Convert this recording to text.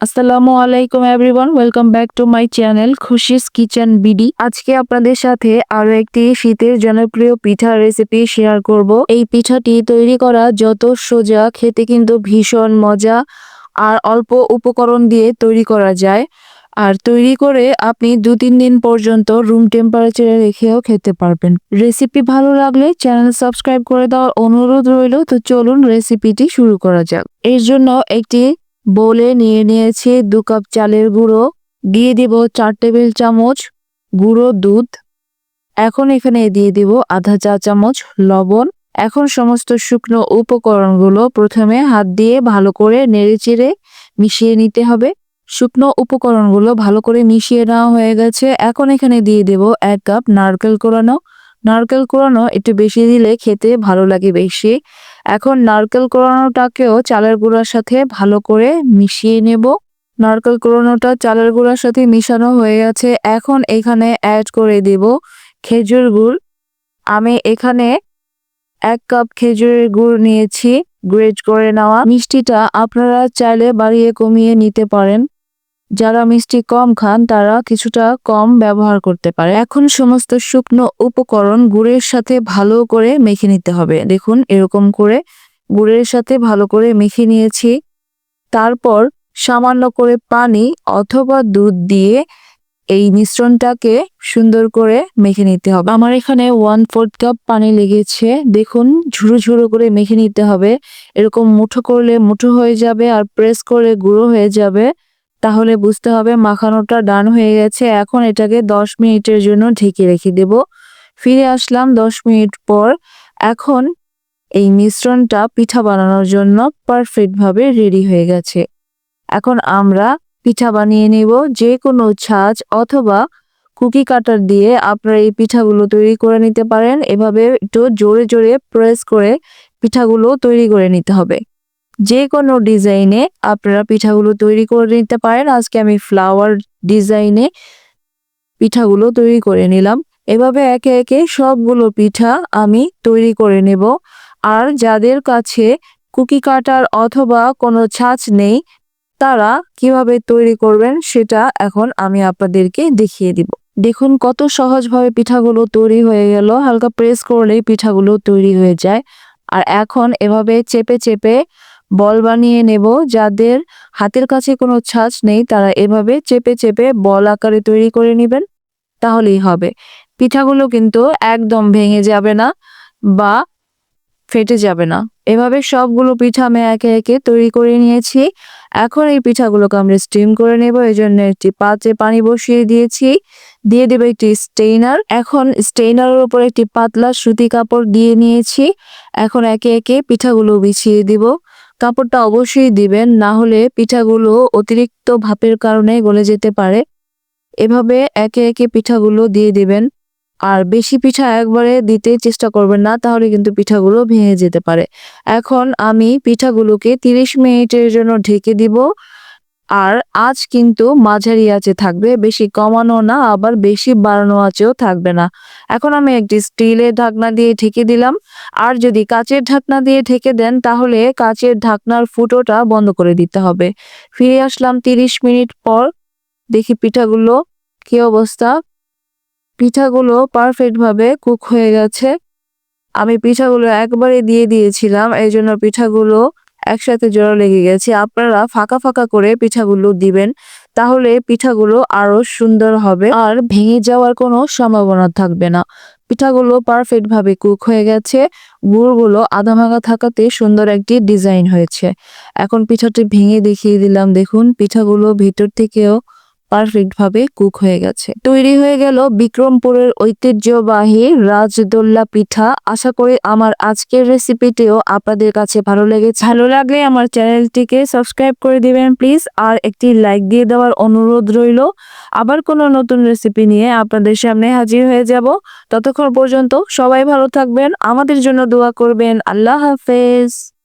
আসসালামু আলাইকুম everyone, welcome back to my channel Khushi's kitchen BD. আজকে আপনাদের সাথে আরও একটি শীতের জনপ্রিয় পিঠা রেসিপি শেয়ার করব। এই পিঠাটি তৈরি করা যত সোজা, খেতে কিন্তু ভীষণ মজা আর অল্প উপকরণ দিয়ে তৈরি করা যায়। আর তৈরি করে আপনি দু তিন দিন পর্যন্ত রুম টেম্পারেচারে রেখেও খেতে পারবেন। রেসিপি ভালো লাগলে চ্যানেল সাবস্ক্রাইব করে দেওয়ার অনুরোধ রইল, তো চলুন রেসিপিটি শুরু করা যাক। এর জন্য একটি বোলে নিয়ে নিয়েছি দু কাপ চালের গুঁড়ো, দিয়ে দিব চার টেবিল চামচ গুঁড়ো দুধ। এখন এখানে দিয়ে দিব আধা চা চামচ লবণ। এখন সমস্ত শুকনো উপকরণগুলো প্রথমে হাত দিয়ে ভালো করে নেড়েচেড়ে মিশিয়ে নিতে হবে। শুকনো উপকরণগুলো ভালো করে মিশিয়ে নেওয়া হয়ে গেছে। এখন এখানে দিয়ে দেব এক কাপ নারকেল কোরানো নারকেল কোরানো একটু বেশি দিলে খেতে ভালো লাগে বেশি। এখন নারকেল কোরানোটাকেও চালের গুঁড়ার সাথে ভালো করে মিশিয়ে নেব। নারকেল কোরানোটা চালের গুঁড়ার সাথে মিশানো হয়ে গেছে। এখন এখানে অ্যাড করে দেব খেজুর গুড়। আমি এখানে এক কাপ খেজুরের গুড় নিয়েছি গ্রেট করে নেওয়া। মিষ্টিটা আপনারা চাইলে বাড়িয়ে কমিয়ে নিতে পারেন। যারা মিষ্টি কম খান, তারা কিছুটা কম ব্যবহার করতে পারে। এখন সমস্ত শুকনো উপকরণ গুড়ের সাথে ভালো করে মেখে নিতে হবে। দেখুন, এরকম করে গুড়ের সাথে ভালো করে মেখে নিয়েছি। তারপর সামান্য করে পানি অথবা দুধ দিয়ে এই মিশ্রণটাকে সুন্দর করে মেখে নিতে হবে। আমার এখানে ওয়ান ফোর্থ কাপ পানি লেগেছে। দেখুন, ঝুরো ঝুরো করে মেখে নিতে হবে। এরকম মুঠো করলে মুঠো হয়ে যাবে আর প্রেস করলে গুঁড়ো হয়ে যাবে। তাহলে বুঝতে হবে মাখানোটা ডান হয়ে গেছে। এখন এটাকে দশ মিনিটের জন্য ঢেকে রেখে দেব। ফিরে আসলাম দশ মিনিট পর। এখন এই মিশ্রণটা পিঠা বানানোর জন্য পারফেক্ট ভাবে রেডি হয়ে গেছে। এখন আমরা পিঠা বানিয়ে নেব যে কোনো ছাঁচ অথবা কুকি কাটার দিয়ে। আপনারা এই পিঠাগুলো তৈরি করে নিতে পারেন। এভাবে একটু জোরে জোরে প্রেস করে পিঠাগুলো তৈরি করে নিতে হবে। যে কোনো ডিজাইনে আপনারা পিঠাগুলো তৈরি করে নিতে পারেন। আজকে আমি ফ্লাওয়ার ডিজাইনে পিঠাগুলো তৈরি করে নিলাম। এভাবে একে একে সবগুলো পিঠা আমি তৈরি করে নেব। আর যাদের কাছে কুকি কাটার অথবা কোনো ছাঁচ নেই, তারা কীভাবে তৈরি করবেন সেটা এখন আমি আপনাদেরকে দেখিয়ে দিব। দেখুন কত সহজভাবে পিঠাগুলো তৈরি হয়ে গেল। হালকা প্রেস করলেই পিঠাগুলো তৈরি হয়ে যায়। আর এখন এভাবে চেপে চেপে বল বানিয়ে নেব যাদের হাতের কাছে কোনো ছাঁচ নেই, তারা এভাবে চেপে চেপে বল আকারে তৈরি করে নেবেন, তাহলেই হবে। পিঠাগুলো কিন্তু একদম ভেঙে যাবে না বা ফেটে যাবে না। এভাবে সবগুলো পিঠা আমি একে একে তৈরি করে নিয়েছি। এখন এই পিঠাগুলোকে আমরা স্টিম করে নেব। এই জন্য একটি পাত্রে পানি বসিয়ে দিয়েছি। দিয়ে দেবো একটি স্টেইনার। এখন স্টেইনারের উপর একটি পাতলা সুতি কাপড় দিয়ে নিয়েছি। এখন একে একে পিঠাগুলো বিছিয়ে দিব। কাপড়টা অবশ্যই দিবেন, না হলে পিঠাগুলো অতিরিক্ত ভাপের কারণে গলে যেতে পারে। এভাবে একে একে পিঠাগুলো দিয়ে দিবেন। আর বেশি পিঠা একবারে দিতে চেষ্টা করবেন না, তাহলে কিন্তু পিঠাগুলো ভেঙে যেতে পারে। এখন আমি পিঠাগুলোকে তিরিশ মিনিটের জন্য ঢেকে দিব। আর আজ কিন্তু মাঝারি আঁচে থাকবে, বেশি কমানো না, আবার বেশি বাড়ানো আঁচেও থাকবে না। এখন আমি একটি স্টিলের ঢাকনা দিয়ে ঢেকে দিলাম। আর যদি কাচের ঢাকনা দিয়ে ঢেকে দেন, তাহলে কাচের ঢাকনার ফুটোটা বন্ধ করে দিতে হবে। ফিরে আসলাম তিরিশ মিনিট পর। দেখি পিঠাগুলো কি অবস্থা। পিঠাগুলো পারফেক্ট ভাবে কুক হয়ে গেছে। আমি পিঠাগুলো একবারে দিয়ে দিয়েছিলাম, এই জন্য পিঠাগুলো একসাথে জোড়া লেগে গেছে। আপনারা ফাঁকা ফাঁকা করে পিঠাগুলো দিবেন, তাহলে পিঠাগুলো আরও সুন্দর হবে আর ভেঙে যাওয়ার কোনো সম্ভাবনা থাকবে না। পিঠাগুলো পারফেক্ট ভাবে কুক হয়ে গেছে। গুড়গুলো আধা ভাঙা থাকাতে সুন্দর একটি ডিজাইন হয়েছে। এখন পিঠাটি ভেঙে দেখিয়ে দিলাম। দেখুন, পিঠাগুলো ভেতর থেকেও পারফেক্ট ভাবে কুক হয়ে গেছে। তৈরি হয়ে গেল বিক্রমপুরের ঐতিহ্যবাহী রাজদোল্লা পিঠা। আশা করি আমার আজকের রেসিপিটিও আপনাদের কাছে ভালো লেগেছে। ভালো লাগলে আমার চ্যানেলটিকে সাবস্ক্রাইব করে দিবেন প্লিজ আর একটি লাইক দিয়ে দেওয়ার অনুরোধ রইল। আবার কোনো নতুন রেসিপি নিয়ে আপনাদের সামনে হাজির হয়ে যাব। ততক্ষণ পর্যন্ত সবাই ভালো থাকবেন। আমাদের জন্য দোয়া করবেন। আল্লাহ হাফেজ।